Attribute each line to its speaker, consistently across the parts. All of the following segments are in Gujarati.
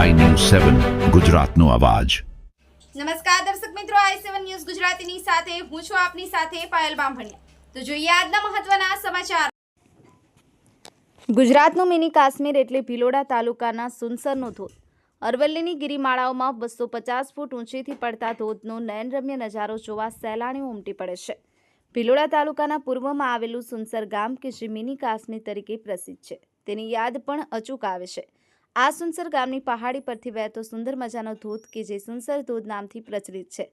Speaker 1: સેવન ગુજરાતનો અવાજ.
Speaker 2: નમસ્કાર દર્શક મિત્રો આઈ સેવન ન્યૂઝ ગુજરાતીની સાથે હું છું આપની સાથે પાયલ બામભણિયા. તો જોઈએ આજના મહત્વના સમાચાર. ગુજરાતનું મિની કાશ્મીર એટલે ભિલોડા તાલુકાના સુનસરનો ધોધ. અરવલ્લીની ગિરિમાળાઓમાં બસો પચાસ ફૂટ ઊંચેથી પડતા ધોધનો નયનરમ્ય નજારો જોવા સહેલાણીઓ ઉમટી પડે છે. ભિલોડા તાલુકાના પૂર્વમાં આવેલું સુનસર ગામ કે જે મિની કાશ્મીર તરીકે પ્રસિદ્ધ છે. તેની યાદ પણ અચૂક આવે છે. આ સુનસર ગામની પહાડી પરથી વહેતો સુંદર મજાનો ધોધ કે જે સુનસર ધોધ નામથી પ્રચલિત છે.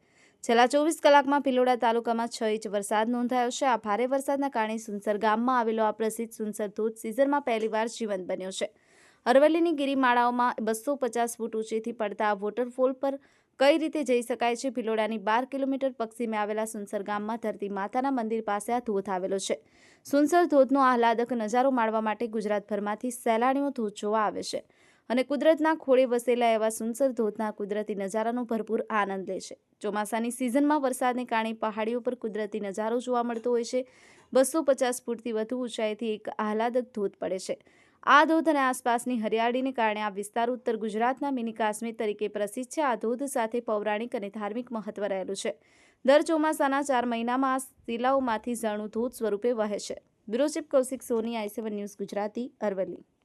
Speaker 2: છેલ્લા ચોવીસ કલાકમાં ભિલોડા તાલુકામાં છ ઇંચ વરસાદ નોંધાયો છે. આ ભારે વરસાદના કારણે સુનસર ગામમાં આવેલો આ પ્રસિદ્ધ સુનસર ધોધ સિઝનમાં પહેલીવાર જીવંત બન્યો છે. અરવલ્લીની ગિરિમાળાઓમાં બસો પચાસ ફૂટ ઊંચેથી પડતા આ વોટરફોલ પર કઈ રીતે જઈ શકાય છે? ભિલોડાની બાર કિલોમીટર પશ્ચિમે આવેલા સુનસર ગામમાં ધરતી માતાના મંદિર પાસે આ ધોધ આવેલો છે. સુનસર ધોધનો આહલાદક નજારો માણવા માટે ગુજરાતભરમાંથી સહેલાણીઓ ધોધ જોવા આવે છે. અને કુદરતના ખોળે વસેલા એવા સુંદર ધોધના કુદરતી નજારાનો ભરપૂર આનંદ લે છે. ચોમાસાની સિઝનમાં વરસાદને કારણે પહાડીઓ પર કુદરતી નજારો જોવા મળતો હોય છે. બસો પચાસ ફૂટથી વધુ ઊંચાઈથી એક આહલાદક ધોધ પડે છે. આ ધોધ અને આસપાસની હરિયાળીને કારણે આ વિસ્તાર ઉત્તર ગુજરાતના મિની કાશ્મીર તરીકે પ્રસિદ્ધ છે. આ ધોધ સાથે પૌરાણિક અને ધાર્મિક મહત્વ રહેલું છે. દર ચોમાસાના ચાર મહિનામાં આ શિલાઓમાંથી ઝરણું ધોધ સ્વરૂપે વહે છે. Bureau Kaushik Soni, I seven news Gujarati, Aravalli.